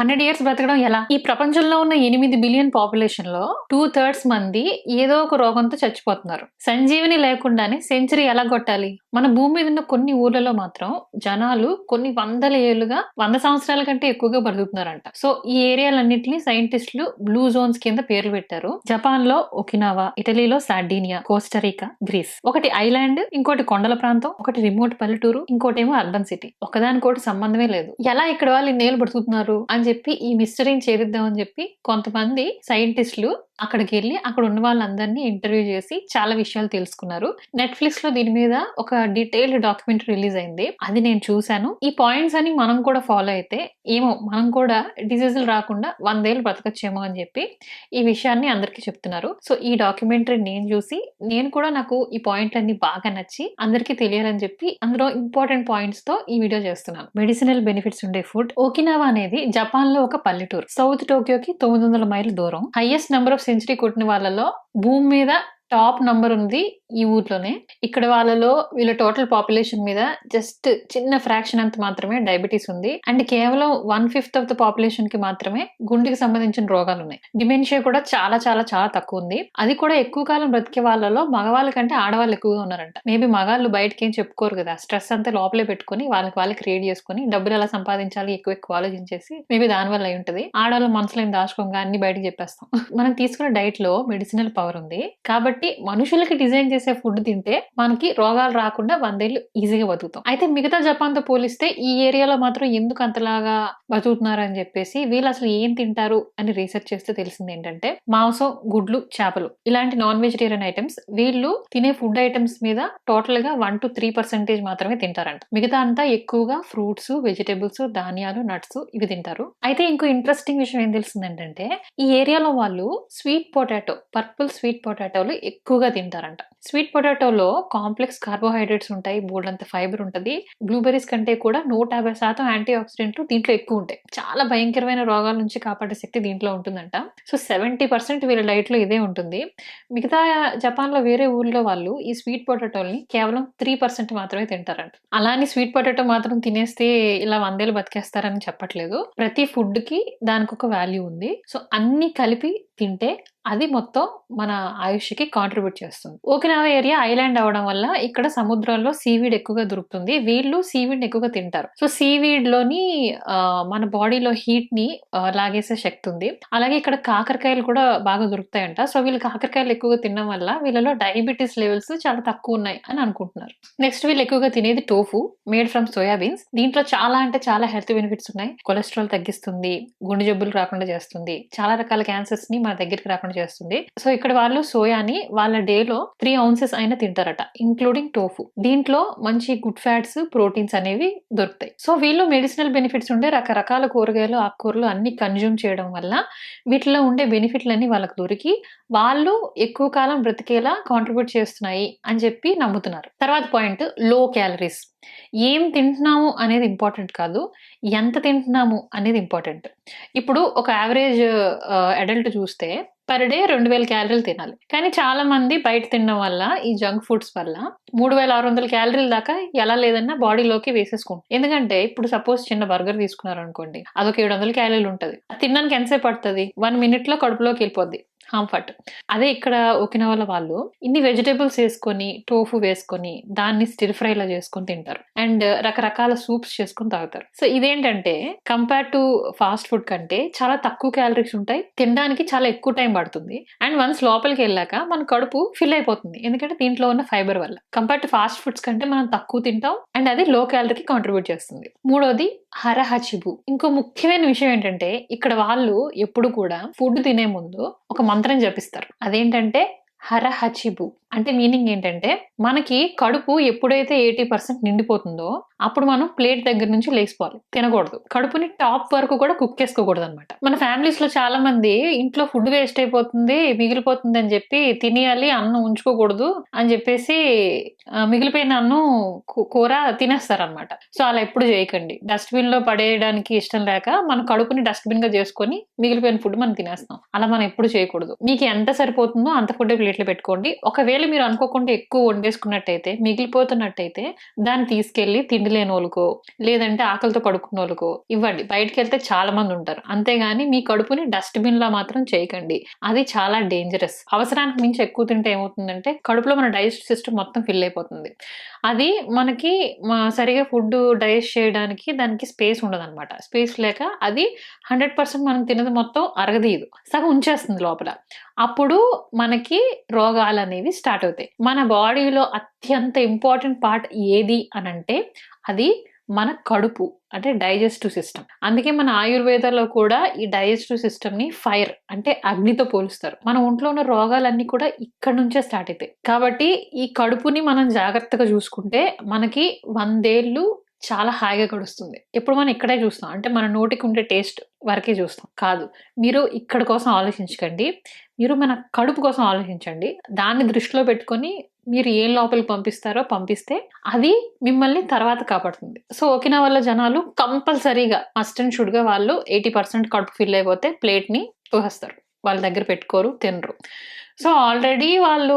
Hundred years బ్రతకడం ఎలా? ఈ ప్రపంచంలో ఉన్న ఎనిమిది బిలియన్ పాపులేషన్లో టూ థర్డ్స్ మంది ఏదో ఒక రోగంతో చచ్చిపోతున్నారు. సంజీవిని లేకుండానే సెంచరీ ఎలా కొట్టాలి? మన భూమి మీద ఉన్న కొన్ని ఊర్లలో మాత్రం జనాలు కొన్ని వందల ఏళ్ళుగా వంద సంవత్సరాల కంటే ఎక్కువగా బ్రతుకుతున్నారంట. సో ఈ ఏరియాలన్నింటినీ సైంటిస్టులు బ్లూ జోన్స్ కింద పేర్లు పెట్టారు. జపాన్లో ఒకినావా ఇటలీలో సార్డీనియా కోస్టరీకా గ్రీస్. ఒకటి ఐలాండ్ ఇంకోటి కొండల ప్రాంతం ఒకటి రిమోట్ పల్లెటూరు ఇంకోటేమో అర్బన్ సిటీ. ఒకదానికోటి సంబంధమే లేదు. ఎలా ఇక్కడ వాళ్ళు ఇన్నేళ్ళు బ్రతుకుతున్నారు అని చెప్పి ఈ మిస్టరీని ఛేదిద్దామని చెప్పి కొంతమంది సైంటిస్టులు అక్కడికి వెళ్ళి అక్కడ ఉన్న వాళ్ళందరినీ ఇంటర్వ్యూ చేసి చాలా విషయాలు తెలుసుకున్నారు. నెట్ఫ్లిక్స్లో దీని మీద ఒక డీటెయిల్డ్ డాక్యుమెంటరీ రిలీజ్ అయింది. అది నేను చూశాను. ఈ పాయింట్స్ అని మనం కూడా ఫాలో అయితే ఏమో మనం కూడా డిసీజులు రాకుండా వందేళ్ళు బ్రతకచ్చేమో అని చెప్పి ఈ విషయాన్ని అందరికీ చెప్తున్నారు. సో ఈ డాక్యుమెంటరీ నేను చూసి నేను కూడా నాకు ఈ పాయింట్లన్నీ బాగా నచ్చి అందరికీ తెలియాలని చెప్పి అందులో ఇంపార్టెంట్ పాయింట్స్తో ఈ వీడియో చేస్తున్నాను. మెడిసినల్ బెనిఫిట్స్ ఉండే ఫుడ్. ఓకినావా అనేది జపాన్లో ఒక పల్లెటూరు. సౌత్ టోక్యోకి తొమ్మిది వందల మైలు దూరం. హైయెస్ట్ నెంబర్ ఆఫ్ సెంచరీ కొట్టిన వాళ్ళలో భూమి మీద టాప్ నంబర్ ఉంది ఈ ఊర్లోనే. ఇక్కడ వాళ్ళలో వీళ్ళ టోటల్ పాపులేషన్ మీద జస్ట్ చిన్న ఫ్రాక్షన్ అంత మాత్రమే డయాబెటీస్ ఉంది. అండ్ కేవలం వన్ ఫిఫ్త్ ఆఫ్ ద పాపులేషన్కి మాత్రమే గుండెకి సంబంధించిన రోగాలు ఉన్నాయి. డిమెన్షియా కూడా చాలా చాలా చాలా తక్కువ ఉంది. అది కూడా ఎక్కువ కాలం బ్రతికే వాళ్ళలో మగవాళ్ళ కంటే ఆడవాళ్ళు ఎక్కువగా ఉన్నారంట. మేబీ మగాళ్ళు బయటకి ఏం చెప్పుకోరు కదా. స్ట్రెస్ అంతా లోపలే పెట్టుకుని వాళ్ళకి వాళ్ళకి క్రియేట్ చేసుకుని డబ్బులు ఎలా సంపాదించాలి ఎక్కువ ఎక్కువ ఆలోచించేసి మేబీ దాని వల్ల అయి ఉంటుంది. ఆడవాళ్ళ మనసులో ఏం దాచుకోగా అన్ని బయటకు చెప్పేస్తాం. మనం తీసుకున్న డైట్లో మెడిసినల్ పవర్ ఉంది. కాబట్టి మనుషులకి డిజైన్ చేసే ఫుడ్ తింటే మనకి రోగాలు రాకుండా వందేళ్ళు ఈజీగా బతుకుతాం. అయితే మిగతా జపాన్తో పోలిస్తే ఈ ఏరియాలో మాత్రం ఎందుకు అంతలాగా బతుకుతున్నారు అని చెప్పేసి వీళ్ళు అసలు ఏం తింటారు అని రీసెర్చ్ చేస్తే తెలిసింది ఏంటంటే మాంసం గుడ్లు చేపలు ఇలాంటి నాన్ వెజిటేరియన్ ఐటమ్స్ వీళ్ళు తినే ఫుడ్ ఐటమ్స్ మీద టోటల్గా వన్ టు త్రీ పర్సెంటేజ్ మాత్రమే తింటారంట. మిగతా అంతా ఎక్కువగా ఫ్రూట్స్ వెజిటేబుల్స్ ధాన్యాలు నట్స్ ఇవి తింటారు. అయితే ఇంకో ఇంట్రెస్టింగ్ విషయం ఏం తెలిసింది ఏంటంటే ఈ ఏరియాలో వాళ్ళు స్వీట్ పొటాటో పర్పుల్ స్వీట్ పొటాటోలు ఎక్కువగా తింటారంట. స్వీట్ పొటాటోలో కాంప్లెక్స్ కార్బోహైడ్రేట్స్ ఉంటాయి బోల్డంత ఫైబర్ ఉంటుంది. బ్లూబెర్రీస్ కంటే కూడా నూట యాభై శాతం యాంటీ ఆక్సిడెంట్లు దీంట్లో ఎక్కువ ఉంటాయి. చాలా భయంకరమైన రోగాల నుంచి కాపాడే శక్తి దీంట్లో ఉంటుందంట. సో సెవెంటీ పర్సెంట్ వీళ్ళ డైట్లో ఇదే ఉంటుంది. మిగతా జపాన్లో వేరే ఊర్లో వాళ్ళు ఈ స్వీట్ పొటాటోల్ని కేవలం త్రీ పర్సెంట్ మాత్రమే తింటారంట. అలానే స్వీట్ పొటాటో మాత్రం తినేస్తే ఇలా వందేలు బతికేస్తారని చెప్పట్లేదు. ప్రతి ఫుడ్కి దానికి ఒక వాల్యూ ఉంది. సో అన్ని కలిపి తింటే అది మొత్తం మన ఆయుష్కి కాంట్రిబ్యూట్ చేస్తుంది. ఓకినావా ఏరియా ఐలాండ్ అవడం వల్ల ఇక్కడ సముద్రంలో సీవీడ్ ఎక్కువగా దొరుకుతుంది. వీళ్ళు సీవీడ్ ఎక్కువగా తింటారు. సో సీవీడ్లోని మన బాడీలో హీట్ని లాగేసే శక్తి ఉంది. అలాగే ఇక్కడ కాకరకాయలు కూడా బాగా దొరుకుతాయంట. సో వీళ్ళు కాకరకాయలు ఎక్కువగా తినడం వల్ల వీళ్ళలో డయాబెటీస్ లెవెల్స్ చాలా తక్కువ ఉన్నాయి అని అనుకుంటున్నారు. నెక్స్ట్ వీళ్ళు ఎక్కువగా తినేది టోఫు మేడ్ ఫ్రమ్ సోయాబీన్స్ దీంట్లో చాలా అంటే చాలా హెల్త్ బెనిఫిట్స్ ఉన్నాయి. కొలెస్ట్రాల్ తగ్గిస్తుంది గుండె జబ్బులు రాకుండా చేస్తుంది. చాలా రకాల క్యాన్సర్స్ని మన దగ్గరికి రాకుండా చేస్తుంది. సో ఇక్కడ వాళ్ళు సోయాని వాళ్ళ డేలో త్రీ ఔన్సెస్ అయినా తింటారట ఇంక్లూడింగ్ టోఫు దీంట్లో మంచి గుడ్ ఫ్యాట్స్ ప్రోటీన్స్ అనేవి దొరుకుతాయి. సో వీళ్ళు మెడిసినల్ బెనిఫిట్స్ ఉండే రకరకాల కూరగాయలు ఆకుకూరలు అన్ని కన్జ్యూమ్ చేయడం వల్ల వీటిలో ఉండే బెనిఫిట్లన్నీ వాళ్ళకి దొరికి వాళ్ళు ఎక్కువ కాలం బ్రతికేలా కాంట్రిబ్యూట్ చేస్తున్నాయి అని చెప్పి నమ్ముతున్నారు. తర్వాత పాయింట్లో క్యాలరీస్ ఏం తింటున్నాము అనేది ఇంపార్టెంట్ కాదు ఎంత తింటున్నాము అనేది ఇంపార్టెంట్ ఇప్పుడు ఒక యావరేజ్ అడల్ట్ చూస్తే పర్ డే రెండు వేల క్యాలరీలు తినాలి. కానీ చాలా మంది బయట తినడం వల్ల ఈ జంక్ ఫుడ్స్ వల్ల మూడు వేల ఆరు వందల క్యాలరీల దాకా ఎలా లేదన్నా బాడీలోకి వేసేసుకుంటాం ఎందుకంటే ఇప్పుడు సపోజ్ చిన్న బర్గర్ తీసుకున్నారు అనుకోండి అదొక ఏడు వందల క్యాలరీలు ఉంటుంది. తినడానికి ఎంతసేపు పడుతుంది? వన్ మినిట్లో కడుపులోకి వెళ్ళిపోద్ది. కంఫర్ట్ అదే ఇక్కడ ఓకినావాల వాళ్ళు ఇన్ని వెజిటేబుల్స్ వేసుకొని టోఫు వేసుకొని దాన్ని స్టిర్ ఫ్రై లా చేసుకొని తింటారు. అండ్ రకరకాల సూప్స్ చేసుకొని తాగుతారు. సో ఇదేంటంటే కంపేర్ టు ఫాస్ట్ ఫుడ్ కంటే చాలా తక్కువ క్యాలరీస్ ఉంటాయి తినడానికి చాలా ఎక్కువ టైం పడుతుంది. అండ్ వన్స్ లోపలికి వెళ్ళాక మన కడుపు ఫిల్ అయిపోతుంది. ఎందుకంటే దీంట్లో ఉన్న ఫైబర్ వల్ల. కంపేర్ టు ఫాస్ట్ ఫుడ్స్ కంటే మనం తక్కువ తింటాం అండ్ అది లో క్యాలరీకి కాంట్రిబ్యూట్ చేస్తుంది. మూడోది హరహచిబు. ఇంకో ముఖ్యమైన విషయం ఏంటంటే ఇక్కడ వాళ్ళు ఎప్పుడు కూడా ఫుడ్ తినే ముందు ఒక మంత్రం జపిస్తారు. అదేంటంటే హరహచిబు అంటే మీనింగ్ ఏంటంటే మనకి కడుపు ఎప్పుడైతే ఎయిటీ పర్సెంట్ నిండిపోతుందో అప్పుడు మనం ప్లేట్ దగ్గర నుంచి లేచిపోవాలి. తినకూడదు. కడుపుని టాప్ వరకు కూడా కుక్ చేసుకోకూడదు అనమాట మన ఫ్యామిలీస్లో చాలా మంది ఇంట్లో ఫుడ్ వేస్ట్ అయిపోతుంది మిగిలిపోతుంది అని చెప్పి తినేయాలి అన్నం ఉంచుకోకూడదు అని చెప్పేసి మిగిలిపోయిన అన్నం కూర తినేస్తారనమాట సో అలా ఎప్పుడు చేయకండి. డస్ట్బిన్లో పడేయడానికి ఇష్టం లేక మన కడుపుని డస్ట్బిన్గా చేసుకొని మిగిలిపోయిన ఫుడ్ మనం తినేస్తాం. అలా మనం ఎప్పుడు చేయకూడదు. మీకు ఎంత సరిపోతుందో అంత ఫుడ్ ప్లేట్లో పెట్టుకోండి. ఒకవేళ ఒకవేళ మీరు అనుకోకుండా ఎక్కువ వండేసుకున్నట్టయితే మిగిలిపోతున్నట్టయితే దాన్ని తీసుకెళ్ళి తిండి లేని వాళ్ళకో లేదంటే ఆకలితో పడుకున్న వాళ్ళకో ఇవ్వండి. బయటకు వెళ్తే చాలా మంది ఉంటారు. అంతేగాని మీ కడుపుని డస్ట్బిన్ లా మాత్రం చేయకండి. అది చాలా డేంజరస్. అవసరానికి మించి ఎక్కువ తింటే ఏమవుతుందంటే కడుపులో మన డైజెస్ట్ సిస్టమ్ మొత్తం ఫిల్ అయిపోతుంది. అది మనకి సరిగా ఫుడ్ డైజెస్ట్ చేయడానికి దానికి స్పేస్ ఉండదు అనమాట స్పేస్ లేక అది హండ్రెడ్ పర్సెంట్ మనం తినది మొత్తం అరగదీయదు. సగం ఉంచేస్తుంది లోపల. అప్పుడు మనకి రోగాలు అనేవి స్టార్ట్ అవుతాయి. మన బాడీలో అత్యంత ఇంపార్టెంట్ పార్ట్ ఏది అని అంటే అది మన కడుపు అంటే డైజెస్టివ్ సిస్టమ్. అందుకే మన ఆయుర్వేదాలో కూడా ఈ డైజెస్టివ్ సిస్టమ్ని ఫైర్ అంటే అగ్నితో పోలుస్తారు. మన ఒంట్లో ఉన్న రోగాలన్నీ కూడా ఇక్కడ నుంచే స్టార్ట్ అవుతాయి. కాబట్టి ఈ కడుపుని మనం జాగ్రత్తగా చూసుకుంటే మనకి వందేళ్ళు చాలా హాయిగా గడుస్తుంది. ఎప్పుడు మనం ఇక్కడే చూస్తాం. అంటే మన నోటికి ఉండే టేస్ట్ వరకే చూస్తాం. కాదు. మీరు ఇక్కడ కోసం ఆలోచించకండి. మీరు మన కడుపు కోసం ఆలోచించండి. దాన్ని దృష్టిలో పెట్టుకొని మీరు ఏం లోపలికి పంపిస్తారో పంపిస్తే అది మిమ్మల్ని తర్వాత కాపాడుతుంది. సో ఓకినావల్ల జనాలు కంపల్సరీగా మస్ట్ అండ్ షుడ్గా వాళ్ళు ఎయిటీ పర్సెంట్ కడుపు ఫిల్ అయిపోతే ప్లేట్ని పోసేస్తారు వాళ్ళ దగ్గర పెట్టుకోరు తినరు. సో ఆల్రెడీ వాళ్ళు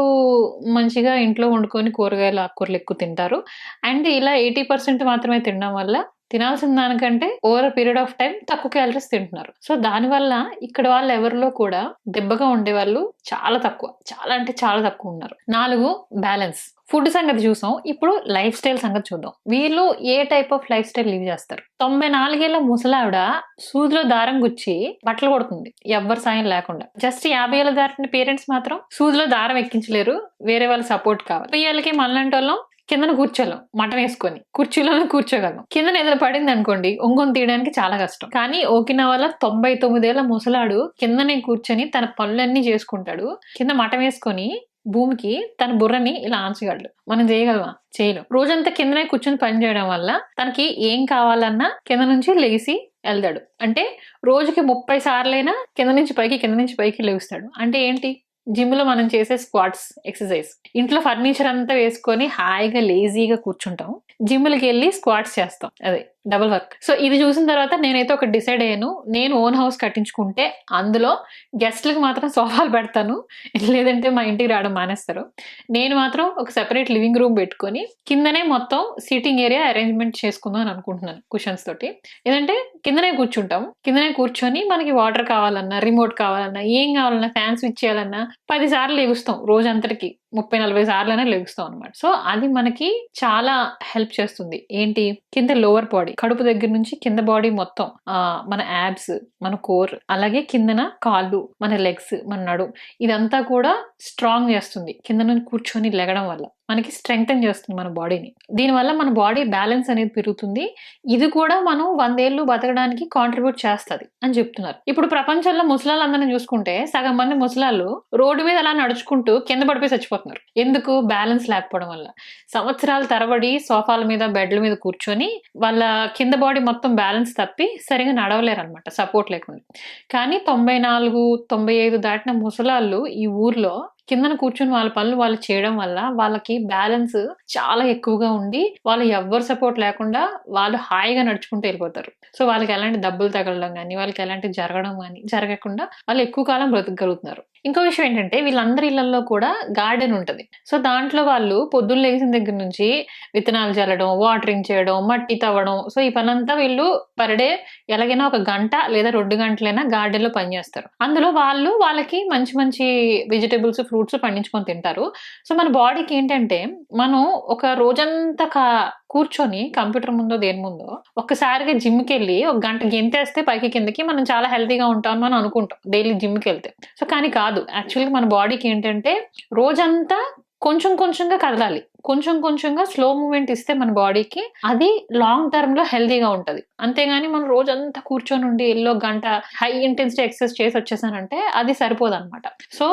మంచిగా ఇంట్లో వండుకొని కూరగాయలు ఆకుకూరలు ఎక్కువ తింటారు. అండ్ ఇలా ఎయిటీ పర్సెంట్ మాత్రమే తినడం వల్ల తినాల్సిన దానికంటే ఓవర్ పీరియడ్ ఆఫ్ టైం తక్కువ క్యాలరీస్ తింటున్నారు. సో దానివల్ల ఇక్కడ వాళ్ళు ఎవరిలో కూడా దెబ్బగా ఉండే వాళ్ళు చాలా తక్కువ. చాలా అంటే చాలా తక్కువ ఉన్నారు. నాలుగు బ్యాలెన్స్. ఫుడ్ సంగతి చూసాం. ఇప్పుడు లైఫ్ స్టైల్ సంగతి చూద్దాం. వీళ్ళు ఏ type of life style live చేస్తారు? తొంభై నాలుగేళ్ళ ముసలావిడ సూదిలో దారం గుచ్చి బట్టలు కొడుతుంది. ఎవ్వరి సాయం లేకుండా. జస్ట్ యాభై ఏళ్ళ దాటిన పేరెంట్స్ మాత్రం సూదిలో దారం ఎక్కించలేరు. వేరే వాళ్ళ సపోర్ట్ కావాలి. ఏళ్ళకి మనలాంటి వాళ్ళం కిందన కూర్చోలేం మటన్ వేసుకొని. కుర్చీలోనే కూర్చోగలం. కిందన ఏదైనా పడింది అనుకోండి ఒంగొని తీయడానికి చాలా కష్టం. కానీ ఓకినావాల తొంభై తొమ్మిదేళ్ళ ముసలాడు కిందనే కూర్చొని తన పనులన్నీ చేసుకుంటాడు. కింద మటం వేసుకొని భూమికి తన బుర్రని ఇలా ఆంచగలడు మనం చేయగలమా? చేయలేం. రోజంతా కిందనే కూర్చొని పని చేయడం వల్ల తనకి ఏం కావాలన్నా కింద నుంచి లేచి వెళ్తాడు. అంటే రోజుకి ముప్పై సార్లైనా కింద నుంచి పైకి కింద నుంచి పైకి లేస్తాడు. అంటే ఏంటి? జిమ్లో మనం చేసే స్క్వాట్స్ ఎక్సర్సైజ్. ఇంట్లో ఫర్నిచర్ అంతా వేసుకొని హాయిగా లేజీగా కూర్చుంటాం. జిమ్లకి వెళ్ళి స్క్వాట్స్ చేస్తాం. అదే డబుల్ వర్క్. సో ఇది చూసిన తర్వాత నేనైతే ఒక డిసైడ్ అయ్యాను. నేను ఓన్ హౌస్ కట్టించుకుంటే అందులో గెస్ట్లకు మాత్రం సోఫాలు పెడతాను. లేదంటే మా ఇంటికి రావడం మానేస్తారు. నేను మాత్రం ఒక సెపరేట్ లివింగ్ రూమ్ పెట్టుకొని కిందనే మొత్తం సీటింగ్ ఏరియా అరేంజ్మెంట్ చేసుకుందాం అని అనుకుంటున్నాను కుషన్స్ తోటి. ఏదంటే కిందనే కూర్చుంటాం. కిందనే కూర్చొని మనకి వాటర్ కావాలన్నా రిమోట్ కావాలన్నా ఏం కావాలన్నా ఫ్యాన్ స్విచ్ చేయాలన్నా పది సార్లు రోజంతటికి. ముప్పై నలభై సార్లైనా లెగుస్తాం అనమాట సో అది మనకి చాలా హెల్ప్ చేస్తుంది. ఏంటి? కింద లోవర్ బాడీ కడుపు దగ్గర నుంచి కింద బాడీ మొత్తం మన యాబ్స్ మన కోర్ అలాగే కిందన కాళ్ళు మన లెగ్స్ మన నడు ఇదంతా కూడా స్ట్రాంగ్ చేస్తుంది. కింద నుంచి కూర్చొని లెగడం వల్ల. మనకి స్ట్రెంగ్తన్ చేస్తుంది మన బాడీని. దీనివల్ల మన బాడీ బ్యాలెన్స్ అనేది పెరుగుతుంది. ఇది కూడా మనం వందేళ్ళు బతకడానికి కాంట్రిబ్యూట్ చేస్తుంది అని చెప్తున్నారు. ఇప్పుడు ప్రపంచంలో ముసలాళ్ళందరినీ చూసుకుంటే సగం మంది ముసలాళ్ళు రోడ్డు మీద అలా నడుచుకుంటూ కింద పడిపోయి చచ్చిపోతున్నారు ఎందుకు? బ్యాలెన్స్ లేకపోవడం వల్ల. సంవత్సరాల తరబడి సోఫాల మీద బెడ్ల మీద కూర్చొని వాళ్ళ కింద బాడీ మొత్తం బ్యాలెన్స్ తప్పి సరిగా నడవలేరు అనమాట సపోర్ట్ లేకుండా. కానీ తొంభై నాలుగు తొంభై ఐదు దాటిన ముసలాళ్ళు ఈ ఊర్లో కిందన కూర్చొని వాళ్ళ పనులు వాళ్ళు చేయడం వల్ల వాళ్ళకి బ్యాలెన్స్ చాలా ఎక్కువగా ఉండి వాళ్ళు ఎవ్వరు సపోర్ట్ లేకుండా వాళ్ళు హాయిగా నడుచుకుంటూ వెళ్ళిపోతారు. సో వాళ్ళకి ఎలాంటి డబ్బులు తగలడం కానీ వాళ్ళకి ఎలాంటి జరగడం కానీ జరగకుండా వాళ్ళు ఎక్కువ కాలం బ్రతకగలుగుతున్నారు. ఇంకో విషయం ఏంటంటే వీళ్ళందరి ఇళ్ళలో కూడా గార్డెన్ ఉంటుంది. సో దాంట్లో వాళ్ళు పొద్దున్న లేచిన దగ్గర నుంచి విత్తనాలు చల్లడం వాటరింగ్ చేయడం మట్టి తవ్వడం సో ఈ పనంతా వీళ్ళు పర్ డే ఎలాగైనా ఒక గంట లేదా రెండు గంటలైనా గార్డెన్లో పనిచేస్తారు. అందులో వాళ్ళు వాళ్ళకి మంచి మంచి వెజిటేబుల్స్ ఫ్రూట్స్ పండించుకొని తింటారు. సో మన బాడీకి ఏంటంటే మనం ఒక రోజంతా కా- కూర్చొని కంప్యూటర్ ముందో దేని ముందో ఒక్కసారిగా జిమ్కి వెళ్ళి ఒక గంట గెంతేస్తే పైకి కిందకి మనం చాలా హెల్తీగా ఉంటాం మనం అనుకుంటాం డైలీ జిమ్కి వెళ్తే సో కానీ కాదు యాక్చువల్గా మన బాడీకి ఏంటంటే రోజంతా కొంచెం కొంచెంగా కదలాలి. కొంచెం కొంచెంగా స్లో మూమెంట్ ఇస్తే మన బాడీకి అది లాంగ్ టర్మ్లో హెల్దీగా ఉంటుంది. అంతేగాని మనం రోజంతా కూర్చొని ఉండి ఎల్లో గంట హై ఇంటెన్సిటీ ఎక్సర్సైజ్ చేసి వచ్చేసానంటే అది సరిపోదు అనమాట సో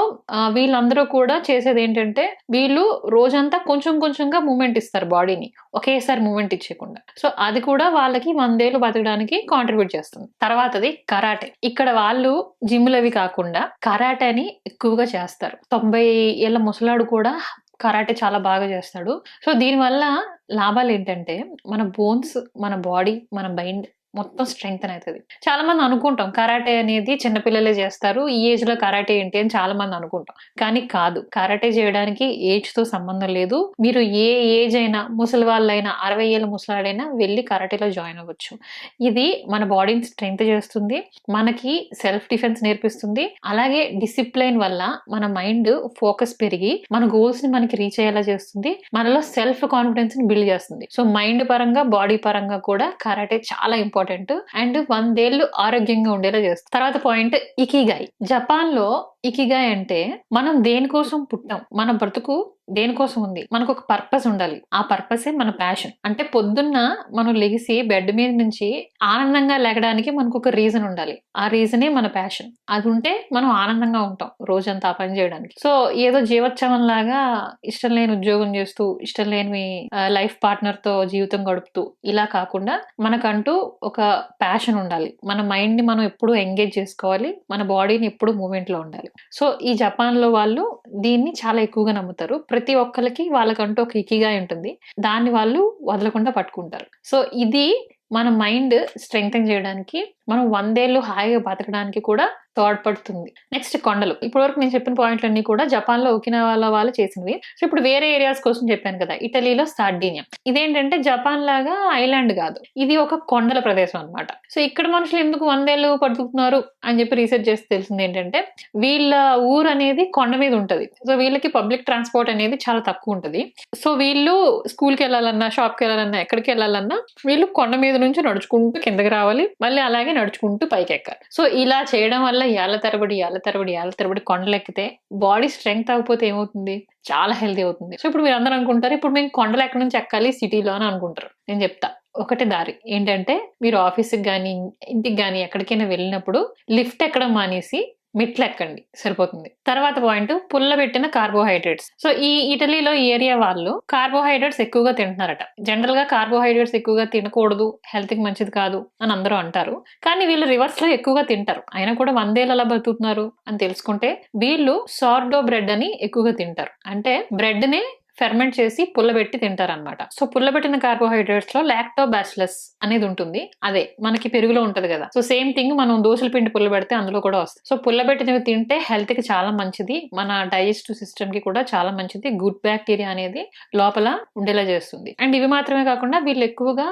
వీళ్ళందరూ కూడా చేసేది ఏంటంటే వీళ్ళు రోజంతా కొంచెం కొంచెంగా మూమెంట్ ఇస్తారు బాడీని ఒకేసారి మూమెంట్ ఇచ్చేయకుండా. సో అది కూడా వాళ్ళకి వందేళ్ళు బతకడానికి కాంట్రిబ్యూట్ చేస్తుంది. తర్వాతది కరాటే. ఇక్కడ వాళ్ళు జిమ్లవి కాకుండా కరాటేని ఎక్కువగా చేస్తారు. తొంభై ఏళ్ళ ముసలాడు కూడా కరాటే చాలా బాగా చేస్తాడు. సో దీనివల్ల లాభాలు ఏంటంటే మన బోన్స్ మన బాడీ మన మైండ్ మొత్తం స్ట్రెంగ్త్ అవుతుంది చాలా మంది అనుకుంటాం కరాటే అనేది చిన్నపిల్లలే చేస్తారు ఈ ఏజ్లో కరాటే ఏంటి అని చాలా మంది అనుకుంటాం. కానీ కాదు కరాటే చేయడానికి ఏజ్తో సంబంధం లేదు. మీరు ఏ ఏజ్ అయినా ముసలి వాళ్ళైనా అరవై ఏళ్ళ ముసలాడైనా వెళ్ళి కరాటేలో జాయిన్ అవ్వచ్చు. ఇది మన బాడీని స్ట్రెంగ్త్ చేస్తుంది మనకి సెల్ఫ్ డిఫెన్స్ నేర్పిస్తుంది. అలాగే డిసిప్లైన్ వల్ల మన మైండ్ ఫోకస్ పెరిగి మన గోల్స్ని మనకి రీచ్ అయ్యేలా చేస్తుంది మనలో సెల్ఫ్ కాన్ఫిడెన్స్ని బిల్డ్ చేస్తుంది. సో మైండ్ పరంగా బాడీ పరంగా కూడా కరాటే చాలా ఇంపార్టెంట్. ఇంపార్టెంట్ అండ్ వందేళ్ళు ఆరోగ్యంగా ఉండేలా చేస్తుంది తర్వాత పాయింట్ ఇకిగాయ్ జపాన్లో ఇకిగాయ్ అంటే మనం దేనికోసం పుట్టాం? మన బ్రతుకు దేనికోసం ఉంది? మనకు ఒక పర్పస్ ఉండాలి. ఆ పర్పసే మన ప్యాషన్ అంటే పొద్దున్న మనం లెగిసి బెడ్ మీద నుంచి ఆనందంగా లేగడానికి మనకు ఒక రీజన్ ఉండాలి. ఆ రీజనే మన ప్యాషన్ అది ఉంటే మనం ఆనందంగా ఉంటాం రోజంతా ఆ పని చేయడానికి. సో ఏదో జీవోత్సవం లాగా ఇష్టం లేని ఉద్యోగం చేస్తూ ఇష్టం లేని లైఫ్ పార్ట్నర్తో జీవితం గడుపుతూ ఇలా కాకుండా మనకంటూ ఒక ప్యాషన్ ఉండాలి. మన మైండ్ని మనం ఎప్పుడు ఎంగేజ్ చేసుకోవాలి. మన బాడీని ఎప్పుడు మూమెంట్లో ఉండాలి. సో ఈ జపాన్లో వాళ్ళు దీన్ని చాలా ఎక్కువగా నమ్ముతారు. ప్రతి ప్రతి ఒక్కరికి వాళ్ళకంటూ ఒక ఇకిగా ఉంటుంది. దాన్ని వాళ్ళు వదలకుండా పట్టుకుంటారు. సో ఇది మన మైండ్ స్ట్రెంగ్తన్ చేయడానికి మనం వందేళ్ళు హాయిగా బతకడానికి కూడా తోడ్పడుతుంది. నెక్స్ట్ కొండలు. ఇప్పటి వరకు నేను చెప్పిన పాయింట్లన్నీ కూడా జపాన్లో ఒకినావాలో వాళ్ళు చేసినవి. సో ఇప్పుడు వేరే ఏరియాస్ కోసం చెప్పాను కదా ఇటలీలో సార్డీనియా. ఇదేంటంటే జపాన్ లాగా ఐలాండ్ కాదు. ఇది ఒక కొండల ప్రదేశం అన్నమాట. సో ఇక్కడ మనుషులు ఎందుకు వందేళ్ళు పడుతున్నారు అని చెప్పి రీసెర్చ్ చేసి తెలిసింది ఏంటంటే వీళ్ళ ఊరు అనేది కొండ మీద ఉంటది. సో వీళ్ళకి పబ్లిక్ ట్రాన్స్పోర్ట్ అనేది చాలా తక్కువ ఉంటది. సో వీళ్ళు స్కూల్కి వెళ్ళాలన్నా షాప్కి వెళ్ళాలన్నా ఎక్కడికి వెళ్ళాలన్నా వీళ్ళు కొండ మీద నుంచి నడుచుకుంటూ కిందకి రావాలి. మళ్ళీ అలాగే నడుచుకుంటూ పైకి ఎక్కాలి సో ఇలా చేయడం వల్ల ఏళ్ళ తరబడి ఏళ్ళ తరబడి ఏళ్ళ తరబడి కొండలు ఎక్కితే బాడీ స్ట్రెంగ్త్ అవ్వకపోతే ఏమవుతుంది? చాలా హెల్తీ అవుతుంది. సో ఇప్పుడు మీరు అందరూ అనుకుంటారు ఇప్పుడు మేము కొండలు ఎక్కడి నుంచి ఎక్కాలి సిటీలో అని అనుకుంటారు. నేను చెప్తా. ఒకటి దారి. ఏంటంటే మీరు ఆఫీస్కి కానీ ఇంటికి కానీ ఎక్కడికైనా వెళ్ళినప్పుడు లిఫ్ట్ ఎక్కడం మానేసి మెట్లు ఎక్కండి సరిపోతుంది. తర్వాత పాయింట్ పుల్లబెట్టిన కార్బోహైడ్రేట్స్. సో ఈ ఇటలీలో ఈ ఏరియా వాళ్ళు కార్బోహైడ్రేట్స్ ఎక్కువగా తింటున్నారట. జనరల్గా కార్బోహైడ్రేట్స్ ఎక్కువగా తినకూడదు హెల్త్కి మంచిది కాదు అని అందరూ అంటారు. కానీ వీళ్ళు రివర్స్లో ఎక్కువగా తింటారు. అయినా కూడా వందేళ్ళు అలా బతుకుతున్నారు అని తెలుసుకుంటే వీళ్ళు సార్డో బ్రెడ్ అని ఎక్కువగా తింటారు. అంటే బ్రెడ్ని ఫెర్మెంట్ చేసి పుల్లబెట్టి తింటారనమాట సో పుల్లబెట్టిన కార్బోహైడ్రేట్స్లో లాక్టోబాసిలస్ అనేది ఉంటుంది. అదే మనకి పెరుగులో ఉంటది కదా. సో సేమ్ థింగ్ మనం దోశల పిండి పుల్లబెడితే అందులో కూడా వస్తుంది సో పుల్లబెట్టినవి తింటే హెల్త్కి చాలా మంచిది. మన డైజెస్టివ్ సిస్టమ్కి కూడా చాలా మంచిది. గుడ్ బ్యాక్టీరియా అనేది లోపల ఉండేలా చేస్తుంది. అండ్ ఇవి మాత్రమే కాకుండా వీళ్ళు ఎక్కువగా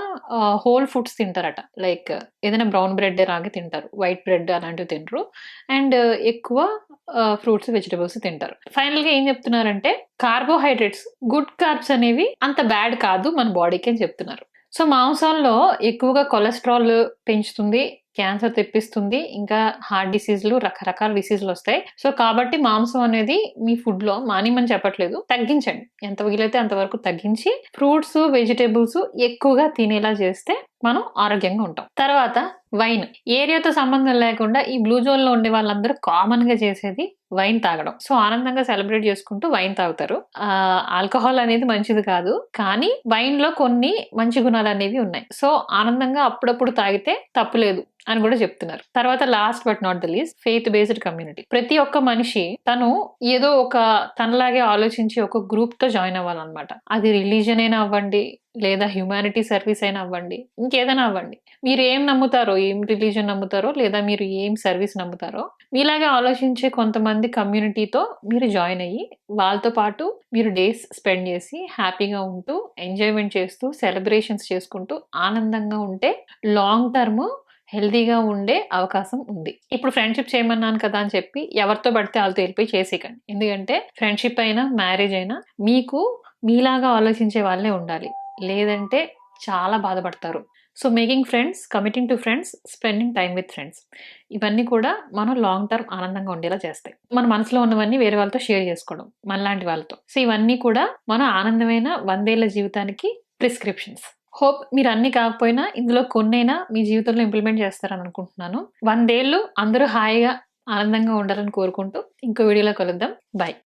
హోల్ ఫుడ్స్ తింటారట. లైక్ ఏదైనా బ్రౌన్ బ్రెడ్ లాగే తింటారు. వైట్ బ్రెడ్ అలాంటివి తింటారు అండ్ ఎక్కువ ఫ్రూట్స్ వెజిటబుల్స్ తింటారు. ఫైనల్గా ఏం చెప్తున్నారంటే కార్బోహైడ్రేట్స్ గుడ్ కార్బ్స్ అనేవి అంత బ్యాడ్ కాదు మన బాడీకి అని చెప్తున్నారు. సో మాంసాల్లో ఎక్కువగా కొలెస్ట్రాల్ పెంచుతుంది క్యాన్సర్ తెప్పిస్తుంది ఇంకా హార్ట్ డిసీజ్లు రకరకాల డిసీజ్లు వస్తాయి. సో కాబట్టి మాంసం అనేది మీ ఫుడ్లో మానేమని చెప్పట్లేదు. తగ్గించండి. ఎంత వీలైతే అంతవరకు తగ్గించి ఫ్రూట్స్ వెజిటేబుల్స్ ఎక్కువగా తినేలా చేస్తే మనం ఆరోగ్యంగా ఉంటాం. తర్వాత వైన్. ఏరియాతో సంబంధం లేకుండా ఈ బ్లూ జోన్లో ఉండే వాళ్ళందరూ కామన్గా చేసేది వైన్ తాగడం. సో ఆనందంగా సెలబ్రేట్ చేసుకుంటూ వైన్ తాగుతారు. ఆల్కహాల్ అనేది మంచిది కాదు. కానీ వైన్లో కొన్ని మంచి గుణాలు అనేవి ఉన్నాయి. సో ఆనందంగా అప్పుడప్పుడు తాగితే తప్పులేదు అని కూడా చెప్తున్నారు. తర్వాత last but not the least faith based community ప్రతి ఒక్క మనిషి తను ఏదో ఒక తనలాగే ఆలోచించి ఒక గ్రూప్తో జాయిన్ అవ్వాలన్నమాట. అది రిలీజన్ అయినా అవ్వండి లేదా హ్యుమానిటీ సర్వీస్ అయినా అవ్వండి ఇంకేదైనా అవ్వండి. మీరు ఏం నమ్ముతారో ఏం రిలీజన్ నమ్ముతారో లేదా మీరు ఏం సర్వీస్ నమ్ముతారో మీలాగే ఆలోచించే కొంతమంది కమ్యూనిటీతో మీరు జాయిన్ అయ్యి వాళ్ళతో పాటు మీరు డేస్ స్పెండ్ చేసి హ్యాపీగా ఉంటూ ఎంజాయ్మెంట్ చేస్తూ సెలబ్రేషన్స్ చేసుకుంటూ ఆనందంగా ఉంటే లాంగ్ టర్మ్ హెల్దీగా ఉండే అవకాశం ఉంది. ఇప్పుడు ఫ్రెండ్షిప్ చేయమన్నాను కదా అని చెప్పి ఎవరితో పడితే వాళ్ళతో వెళ్ళిపోయి చేసేయకండి. ఎందుకంటే ఫ్రెండ్షిప్ అయినా మ్యారేజ్ అయినా మీకు మీలాగా ఆలోచించే వాళ్ళే ఉండాలి. లేదంటే చాలా బాధపడతారు. So making friends committing to friends spending time with friends. ఇవన్నీ కూడా మనం లాంగ్ టర్మ్ ఆనందంగా ఉండేలా చేస్తాయి. మన మనసులో ఉన్నవన్నీ వేరే వాళ్ళతో షేర్ చేసుకోవడం మనలాంటి వాళ్ళతో. సో ఇవన్నీ కూడా మన ఆనందమైన వందేళ్ళ జీవితానికి ప్రిస్క్రిప్షన్స్. హోప్ మీరు అన్ని కాకపోయినా ఇందులో కొన్నైనా మీ జీవితంలో ఇంప్లిమెంట్ చేస్తారని అనుకుంటున్నాను. వందేళ్ళు అందరూ హాయిగా ఆనందంగా ఉండాలని కోరుకుంటూ ఇంకో వీడియోలో కలుద్దాం. బాయ్